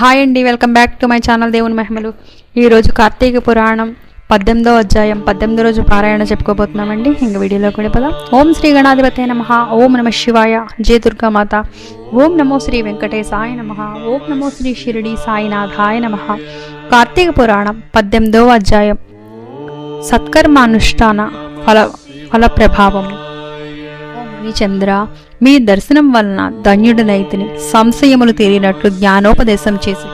Hi అండి welcome back to my channel దేవుని మహిమలు. ఈరోజు కార్తీక పురాణం పద్దెనిమిదో అధ్యాయం పద్దెనిమిదో రోజు పారాయణ చెప్పుకోబోతున్నామండి. ఇంక వీడియోలో కూడా పదా ఓం శ్రీ గణాధిపతి నమ ఓం నమ శివాయ జయ దుర్గామాత ఓం నమో శ్రీ వెంకటేశాయ నమ ఓం నమో శ్రీ షిరిడి సాయినాథాయ నమ. కార్తీక పురాణం పద్దెనిమిదో అధ్యాయం. సత్కర్మానుష్ఠాన ఫల ఫల ప్రభావము మీ చంద్ర మీ దర్శనం వలన ధన్యుడనైతిని సంశయములు తీరినట్లు జ్ఞానోపదేశం చేసి.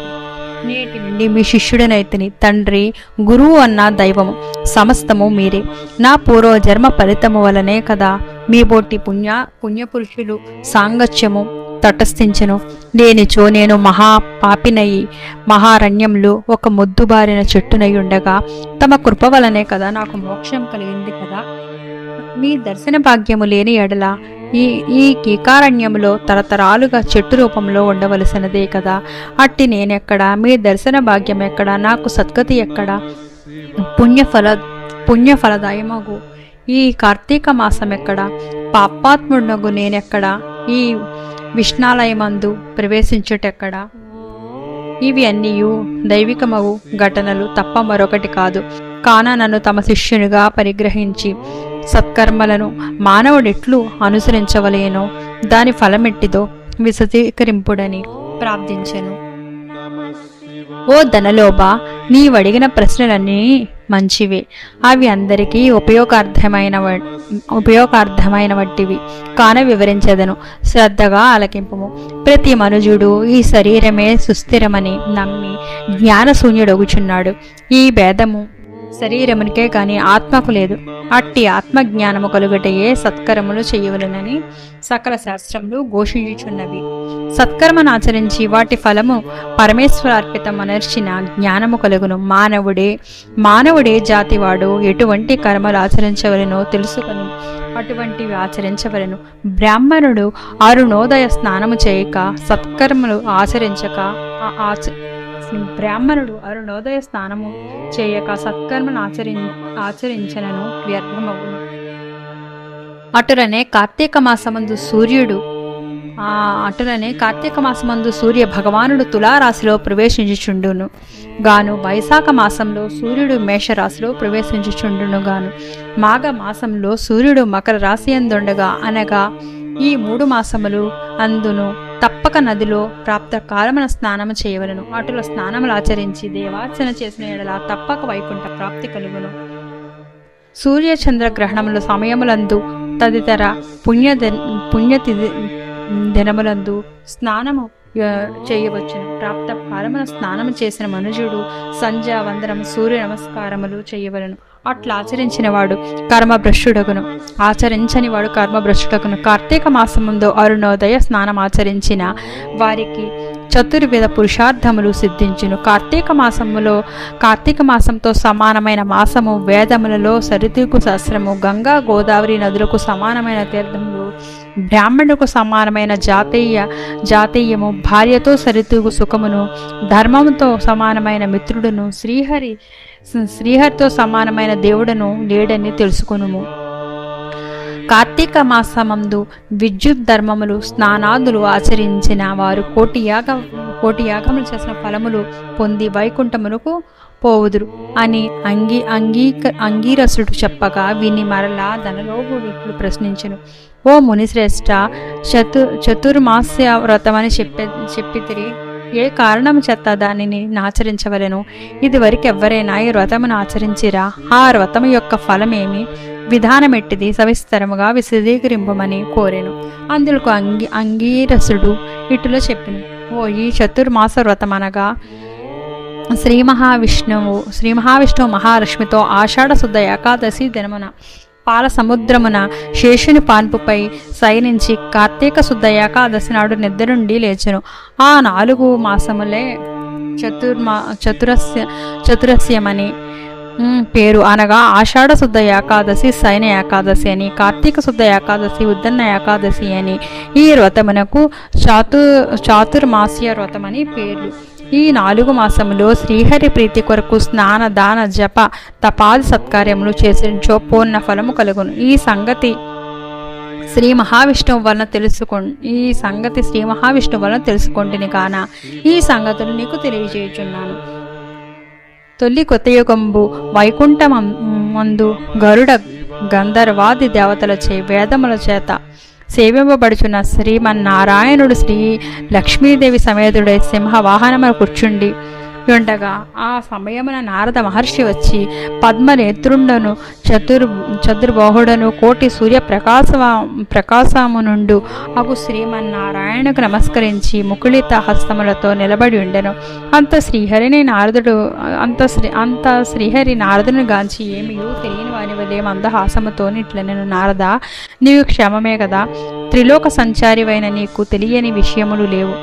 నేటి నుండి మీ శిష్యుడనైతిని తండ్రి గురువు అన్న దైవము సమస్తము మీరే. నా పూర్వ జన్మ ఫలితము వలనే కదా మీ బోటి పుణ్య పుణ్యపురుషులు సాంగత్యము తటస్థించను. లేనిచో నేను మహా పాపినయి మహారణ్యంలో ఒక మొద్దుబారిన చెట్టునై ఉండగా తమ కృప వలనే కదా నాకు మోక్షం కలిగింది కదా? మీ దర్శన భాగ్యము లేని ఎడల ఈ ఈ కీకారణ్యములో తరతరాలుగా చెట్టు రూపంలో ఉండవలసినదే కదా. అట్టి నేనెక్కడ? మీ దర్శన భాగ్యం ఎక్కడ? నాకు సద్గతి ఎక్కడ? పుణ్యఫల పుణ్యఫలదాయమగు. ఈ కార్తీక మాసం ఎక్కడ? పాపాత్ముడగు నేనెక్కడ? ఈ విష్ణాలయమందు ప్రవేశించుటెక్కడ? ఇవి అన్నీయు దైవికమగు ఘటనలు తప్ప మరొకటి కాదు. కానానను నన్ను తమ శిష్యునిగా పరిగ్రహించి సత్కర్మలను మానవుడెట్లు అనుసరించవలేనో. దాని ఫలమెట్టిదో విశదీకరింపుడని ప్రార్థించెను. ఓ ధనలోభ నీవడిగిన ప్రశ్నలన్నీ మంచివే. అవి అందరికీ ఉపయోగార్థమైన ఉపయోగార్థమైన వంటివి కాన వివరించదను. శ్రద్ధగా ఆలకింపము. ప్రతి మనుజుడు ఈ శరీరమే సుస్థిరమని నమ్మి జ్ఞానశూన్యుడొగుచున్నాడు. ఈ భేదము శరీరమునికే కాని ఆత్మకు లేదు. అట్టి ఆత్మజ్ఞానము కలుగటయే సత్కరములు చేయవలనని సకల శాస్త్రములు ఘోషించుచున్నవి. సత్కర్మను ఆచరించి వాటి ఫలము పరమేశ్వరార్పితమనర్చిన జ్ఞానము కలుగును. మానవుడే మానవుడే జాతివాడు ఎటువంటి కర్మలు ఆచరించవలనో తెలుసుకొని. అటువంటివి ఆచరించవలను. బ్రాహ్మణుడు అరుణోదయ స్నానము చేయక సత్కర్మలు ఆచరించక ఆచ ఆచ బ్రాహ్మణుడు అరుణోదయ స్నానము చేయక సత్కర్మను ఆచరి ఆచరించనను వ్యర్థమవును అటులనే కార్తీక మాసమందు సూర్యుడు ఆ అటులనే కార్తీక మాసమందు సూర్య భగవానుడు తులారాశిలో ప్రవేశించుచుండును గాను. వైశాఖ మాసంలో సూర్యుడు మేషరాశిలో ప్రవేశించుచుండును గాను మాఘ మాసంలో సూర్యుడు మకర రాశి అందుండగా అనగా ఈ మూడు మాసములు అందును తప్పక నదిలో ప్రాప్త కాలమున స్నానము చేయవలను. అటుల స్నానములు ఆచరించి దేవార్చన చేసిన ఎడల తప్పక వైకుంఠ ప్రాప్తి కలుగును. సూర్య చంద్ర గ్రహణముల సమయములందు తదితర పుణ్య పుణ్యతి దినములందు స్నానము చేయవచ్చును. ప్రాప్త కాలమున స్నానము చేసిన మనుజుడు సంధ్యావందనం సూర్య నమస్కారములు చేయవలను. అట్లా ఆచరించిన వాడు కర్మభ్రష్టుడగును. ఆచరించని వాడు కర్మభ్రష్టుడగును. కార్తీక మాసముందు అరుణోదయ స్నానం ఆచరించిన వారికి చతుర్విధ పురుషార్థములు సిద్ధించును. కార్తీక మాసములో కార్తీక మాసంతో సమానమైన మాసము వేదములలో సరితూకు శాస్త్రము గంగా గోదావరి నదులకు సమానమైన తీర్థములు బ్రాహ్మణులకు సమానమైన జాతీయ జాతీయము భార్యతో సరితూగు సుఖమును ధర్మముతో సమానమైన మిత్రుడును శ్రీహరి శ్రీహరితో సమానమైన దేవుడను లేడని తెలుసుకునుము. కార్తీక మాసమందు విద్యుత్ ధర్మములు స్నానాదులు ఆచరించిన వారు కోటి యాగ కోటి యాగములు చేసిన ఫలములు పొంది వైకుంఠమునకు పోవుదురు అని అంగీ అంగీక అంగీరసుడు చెప్పగా విని మరలా ధనలోభుడు ప్రశ్నించను. ఓ మునిశ్రేష్ట చతు చతుర్మాస్య వ్రతమని చెప్పే చెప్పితిరి ఏ కారణం చేత దానిని నాచరించవలెను ఇది వరకు ఈ వ్రతమును ఆచరించిరా? ఆ వ్రతము యొక్క ఫలమేమి? విధానమెట్టిది సవిస్తరముగా విశదీకరింపమని కోరెను. అందులకు అంగి అంగీరసుడు ఇటులో చెప్పిన. ఓ ఈ చతుర్మాస వ్రతం అనగా శ్రీ మహావిష్ణువు శ్రీ మహావిష్ణువు మహాలక్ష్మితో ఆషాఢ శుద్ధ ఏకాదశి దినమున పాల సముద్రమున శేషుని పాన్పుపై శయనించి కార్తీక శుద్ధ ఏకాదశి నాడు నిద్ర నుండి లేచెను. ఆ నాలుగు మాసములే చతుర్మా చతురస్య చతురస్యమని పేరు అనగా ఆషాఢ శుద్ధ ఏకాదశి శయన ఏకాదశి అని కార్తీక శుద్ధ ఏకాదశి ఉద్దన్న ఏకాదశి అని. ఈ వ్రతమునకు చాతు చాతుర్మాస్య వ్రతమని పేర్లు ఈ నాలుగు మాసములో శ్రీహరి ప్రీతి కొరకు స్నాన దాన జప తపాది సత్కార్యములు చేసించో పూర్ణ ఫలము కలుగును. ఈ సంగతి శ్రీ మహావిష్ణువు వలన తెలుసుకో ఈ సంగతి శ్రీ మహావిష్ణువు వలన తెలుసుకొంటిని కాన. ఈ సంగతులు నీకు తెలియజేయుచున్నాను. తొలి కొత్తయుగంబు వైకుంఠమందు గరుడ గంధర్వాది దేవతలచే వేదముల చేత సేవింపబడుచున్న శ్రీమన్నారాయణుడు శ్రీ లక్ష్మీదేవి సమేతుడై సింహ వాహనమున కూర్చుండి ఉండగా ఆ సమయమున నారద మహర్షి వచ్చి పద్మనేత్రుండను చతుర్ చతుర్బాహుడను కోటి సూర్య ప్రకాశ ప్రకాశమునుండు అగు శ్రీమన్నారాయణకు నమస్కరించి ముకుళిత హస్తములతో నిలబడి ఉండెను. అంత శ్రీహరిని నారదుడు అంత శ్రీ అంత శ్రీహరి నారదుని గాంచి ఏమియో తెలియని వాని వలే మందహాసముతో ఇట్లనెను నారద నీవు క్షమమే కదా త్రిలోక సంచారివైన నీకు తెలియని విషయములు లేవు.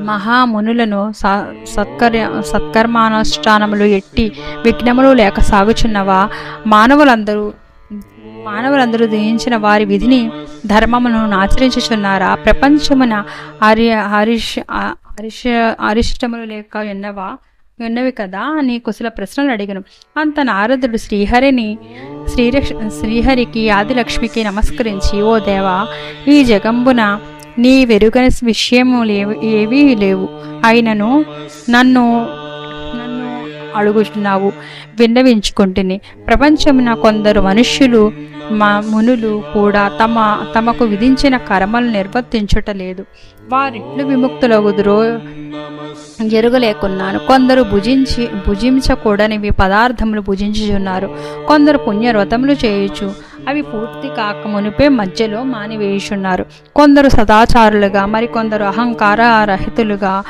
మహామునులను స- సత్కర్య సత్కర్మానుష్ఠానములు ఎట్టి విఘ్నములు లేక సాగుచున్నవా? మానవులందరూ మానవులందరూ దయించిన వారి విధిని ధర్మమును ఆచరించుచున్నారా? ప్రపంచమున హరి హరిష్ హరిష అరిష్టములు లేక ఎన్నవా? ఉన్నవి కదా? అని కుశల ప్రశ్నలు అడిగను. అంత నారదుడు శ్రీహరిని శ్రీరక్ష శ్రీహరికి ఆదిలక్ష్మికి నమస్కరించి ఓ దేవా ఈ జగంబున నీ వెరుగని విషయము లేవు ఏవీ లేవు. అయినను నన్ను నన్ను అడుగుతున్నావు విన్నవించుకుంటుని. ప్రపంచమున కొందరు మనుష్యులు మా మునులు కూడా తమ తమకు విధించిన కర్మలు నిర్వర్తించుటలేదు వారిట్లు విముక్తులగుదురో ఎరుగలేకున్నాను. కొందరు భుజించి భుజించకూడనివి పదార్థములు భుజించుచున్నారు. కొందరు పుణ్యవ్రతములు చేయొచ్చు అవి పూర్తి కాక మునిపే మధ్యలో మానివేయుచున్నారు. కొందరు సదాచారులుగా మరికొందరు అహంకార రహితులుగా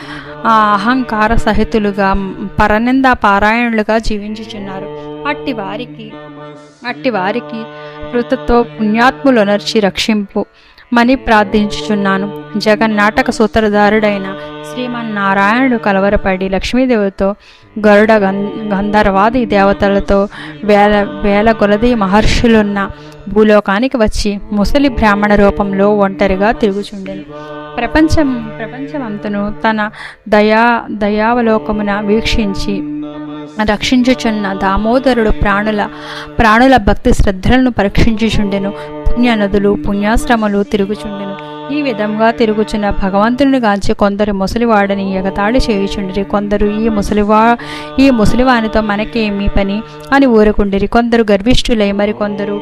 అహంకార సహితులుగా పరనింద పారాయణులుగా జీవించుచున్నారు. అట్టి వారికి అట్టి వారికి కృతతో పుణ్యాత్ములనర్చి రక్షింపు మని ప్రార్థించుచున్నాను. జగన్నాటక సూత్రధారుడైన శ్రీమన్నారాయణుడు కలవరపడి లక్ష్మీదేవితో గరుడ గం గంధర్వాది దేవతలతో వేల వేల కొలది మహర్షులున్న భూలోకానికి వచ్చి ముసలి బ్రాహ్మణ రూపంలో ఒంటరిగా తిరుగుచుండెను. ప్రపంచం ప్రపంచమంతను తన దయా దయావలోకమున వీక్షించి రక్షించుచున్న దామోదరుడు ప్రాణుల ప్రాణుల భక్తి శ్రద్ధలను పరీక్షించుచుండెను. పుణ్య నదులు పుణ్యాశ్రమలు తిరుగుచుండెను. ఈ విధంగా తిరుగుచున్న భగవంతుని గాంచి కొందరు ముసలివాడని ఎగతాళి చేయుచుండిరి. కొందరు ఈ ముసలివా ఈ ముసలివానితో మనకేమి పని అని ఊరుకుండిరి. కొందరు గర్విష్ఠులై మరి కొందరు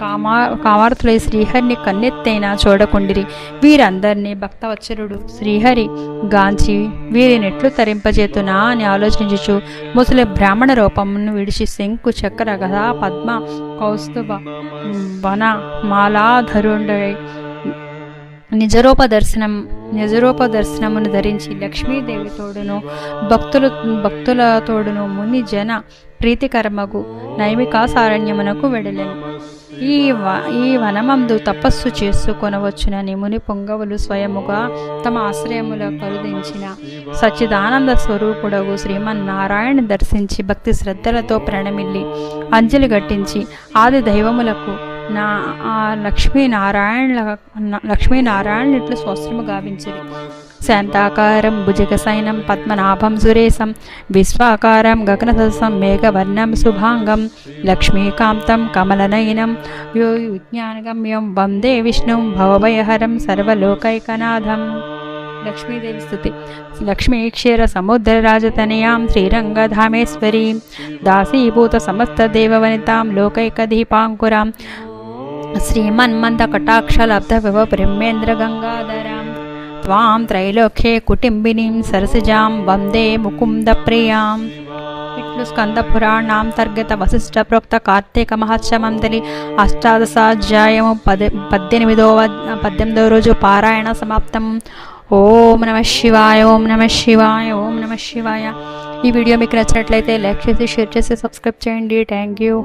కామా కామార్తులై శ్రీహరిని కన్నెత్తైనా చూడకుండిరి. వీరందరినీ భక్తవత్సరుడు శ్రీహరి గాంచి వీరినెట్లు తరింపజేతునా అని ఆలోచించుచు ముసలి బ్రాహ్మణ రూపమును విడిచి శంకు చక్ర గదా పద్మ కౌస్తుభ వన మాలాధరుండై నిజరూప దర్శనం నిజరూప దర్శనమును ధరించి లక్ష్మీదేవి తోడును భక్తులు భక్తుల తోడును ముని జన ప్రీతికరమగు నైమికాసారణ్యమునకు వెడలేను. ఈ వ ఈ వనమందు తపస్సు చేసుకొనవచ్చునని ముని పొంగవులు స్వయముగా తమ ఆశ్రయములో కరుదించిన సచ్చిదానంద స్వరూపుడగు శ్రీమన్నారాయణ దర్శించి భక్తి శ్రద్ధలతో ప్రణమిల్లి అంజలి గట్టించి ఆది దైవములకు నా లక్ష్మీనారాయణ లక్ష్మీనారాయణ ఇట్లు స్వస్త్రము గావించింది శాంతాకారం భుజగసైనం పద్మనాభం సురేశం విశ్వాకారం గగనసదసం మేఘవర్ణం శుభాంగం లక్ష్మీకాంతం కమలనయనం యో విజ్ఞానగమ్యం వందే విష్ణుం భవభయహరం సర్వలోకైకనాథం. లక్ష్మీదేవి స్థుతి. లక్ష్మీ క్షీర సముద్ర శ్రీరంగధామేశ్వరీం దాసీభూత సమస్త దేవవనితాం లోకైక దీపాంకురాం శ్రీమన్మంద కటాక్షలబ్ధ వివ బ్రహ్మేంద్ర గంగాధరాం. త్వాం త్రైలోక్యే కుటుంబినీం సరసిజాం వందే ముకుంద ప్రియాం ఇట్లు స్కంద పురాణాంతర్గత వశిష్ఠ ప్రోక్త కార్తీక మహోత్సవంతలి అష్టాదశాధ్యాయము పది పద్దెనిమిదవ పద్దెనిమిదవ రోజు పారాయణ సమాప్తం ఓం నమ శివాయ ఓం నమ శివాయ ఓం నమ శివాయ ఈ వీడియో మీకు నచ్చినట్లయితే లైక్ చేసి షేర్ చేసి సబ్స్క్రైబ్ చేయండి. Thank you.